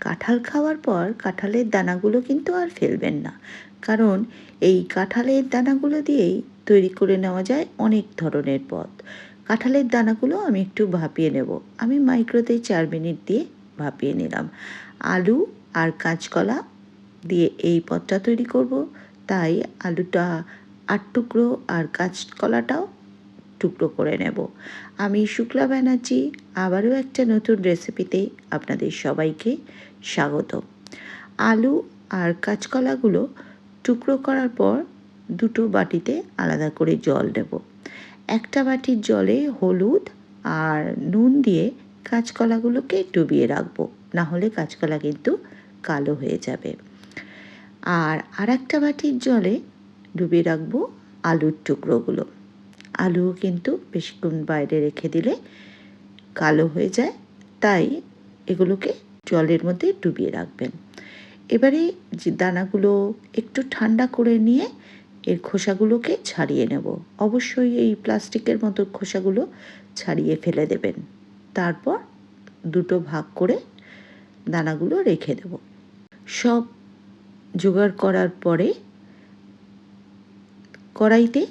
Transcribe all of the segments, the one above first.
কাঁঠাল খাওয়ার পর কাঁঠালের দানাগুলো কিন্তু আর ফেলবেন না। কারণ এই কাঁঠালের দানাগুলো দিয়েই তৈরি করে নেওয়া যায় অনেক ধরনের পদ। কাঁঠালের দানাগুলো আমি একটু ভাপিয়ে নেব। আমি মাইক্রোতে চার মিনিট দিয়ে ভাপিয়ে নিলাম। আলু আর কাঁচকলা দিয়ে এই পদটা তৈরি করব। তাই আলুটা আট টুকরো আর কাঁচকলাটাও টুকরো করে নেব। আমি শুক্লা ব্যানার্জি আবারও একটা নতুন রেসিপিতে আপনাদের সবাইকে স্বাগত। আলু আর কাঁচকলাগুলো টুকরো করার পর দুটো বাটিতে আলাদা করে জল দেব। একটা বাটির জলে হলুদ আর নুন দিয়ে কাঁচকলাগুলোকে ডুবিয়ে রাখব। না হলে কাঁচকলা কিন্তু কালো হয়ে যাবে। আর আর একটা বাটির জলে ডুবিয়ে রাখব আলুর টুকরোগুলো। আলুও কিন্তু বেশিক্ষণ বাইরে রেখে দিলে কালো হয়ে যায়। তাই এগুলোকে জলের মধ্যে ডুবিয়ে রাখবেন। এবারে যে দানাগুলো একটু ঠান্ডা করে নিয়ে এর খোসাগুলোকে ছাড়িয়ে নেব। অবশ্যই এই প্লাস্টিকের মতো খোসাগুলো ছাড়িয়ে ফেলে দেবেন। তারপর দুটো ভাগ করে দানাগুলো রেখে দেব। সব জোগাড় করার পরে কড়াইতে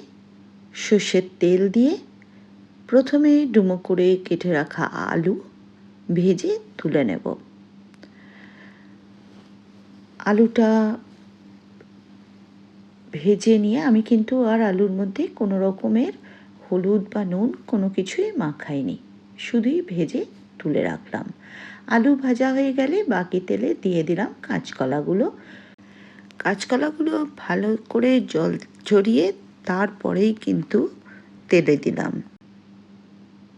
সর্ষের তেল দিয়ে প্রথমে ডুমো করে কেটে রাখা আলু ভেজে তুলে নেব। আলুটা ভেজে নিয়ে আমি কিন্তু আর আলুর মধ্যে কোনো রকমের হলুদ বা নুন কোনো কিছুই মাখাইনি। শুধুই ভেজে তুলে রাখলাম। আলু ভাজা হয়ে গেলে বাকি তেলে দিয়ে দিলাম কাঁচকলাগুলো। কাঁচকলাগুলো ভালো করে জল ঝরিয়ে তারপরেই কিন্তু তেলে দিলাম।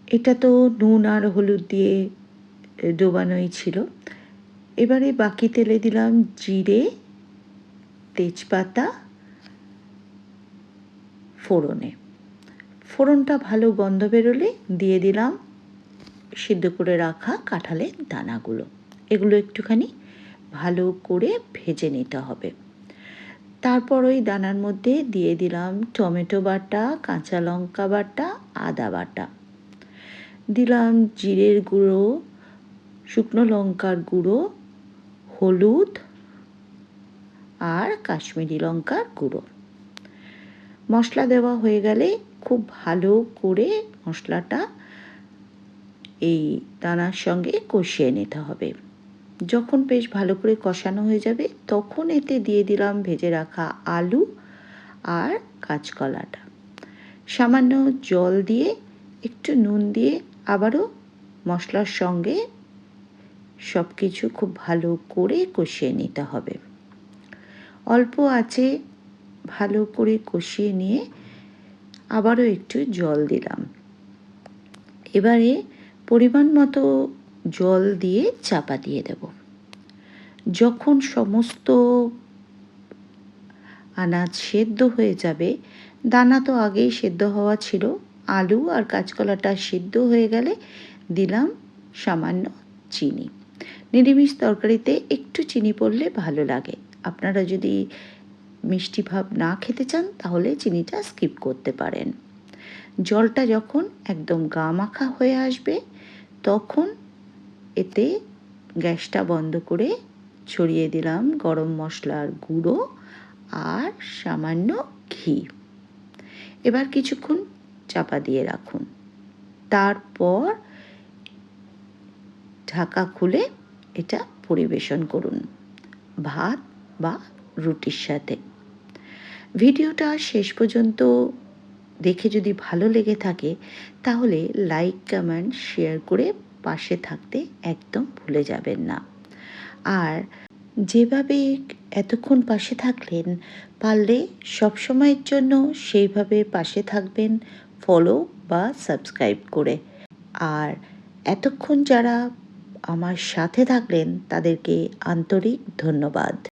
এটা তো নুন আর হলুদ দিয়ে ডোবানোই ছিল। এবারে বাকি তেলে দিলাম জিরে, তেজপাতা, ফোড়নে। ফোড়নটা ভালো গন্ধ বেরোলে দিয়ে দিলাম সিদ্ধ করে রাখা কাঁঠালের দানাগুলো। এগুলো একটুখানি ভালো করে ভেজে নিতে হবে। তারপর ওই দানার মধ্যে দিয়ে দিলাম টমেটো বাটা, কাঁচা লঙ্কা বাটা, আদা বাটা। দিলাম জিরের গুঁড়ো, শুকনো লঙ্কার গুঁড়ো হলুদ আর কাশ্মীরি লঙ্কার গুঁড়ো। মশলা দেওয়া হয়ে গেলে খুব ভালো করে মশলাটা এই দানার সঙ্গে কষিয়ে নিতে হবে। যখন বেশ ভালো করে কষানো হয়ে যাবে, তখন এতে দিয়ে দিলাম ভেজে রাখা আলু আর কাঁচকলাটা। সামান্য জল দিয়ে, একটু নুন দিয়ে আবারও মশলার সঙ্গে সব কিছু খুব ভালো করে কষিয়ে নিতে হবে। অল্প আছে, ভালো করে কষিয়ে নিয়ে আবারও একটু জল দিলাম। এবারে পরিমাণ মতো জল দিয়ে চাপা দিয়ে দেব। যখন সমস্ত আনাজ সেদ্ধ হয়ে যাবে, দানা তো আগেই সেদ্ধ হওয়া ছিল, আলু আর কাঁচকলাটা সেদ্ধ হয়ে গেলে দিলাম সামান্য চিনি। নিরামিষ তরকারিতে একটু চিনি পড়লে ভালো লাগে। আপনারা যদি মিষ্টি ভাব না খেতে চান, তাহলে চিনিটা স্কিপ করতে পারেন। জলটা যখন একদম গা মাখা হয়ে আসবে, তখন এতে গ্যাসটা বন্ধ করে ছড়িয়ে দিলাম গরম মশলার গুঁড়ো আর সামান্য ঘি। এবার কিছুক্ষণ চাপা দিয়ে রাখুন। তারপর ঢাকা খুলে এটা পরিবেশন করুন। ভাত বা রুটির সাথে। ভিডিওটা শেষ পর্যন্ত দেখে যদি ভালো লেগে থাকে, তাহলে লাইক, কমেন্ট, শেয়ার করে পাশে থাকতে একদম ভুলে যাবেন না। আর যেভাবে এতক্ষণ পাশে থাকলেন, পারলে সবসময়ের জন্য সেইভাবে পাশে থাকবেন ফলো বা সাবস্ক্রাইব করে। আর এতক্ষণ যারা আমার সাথে থাকলেন তাদেরকে আন্তরিক ধন্যবাদ।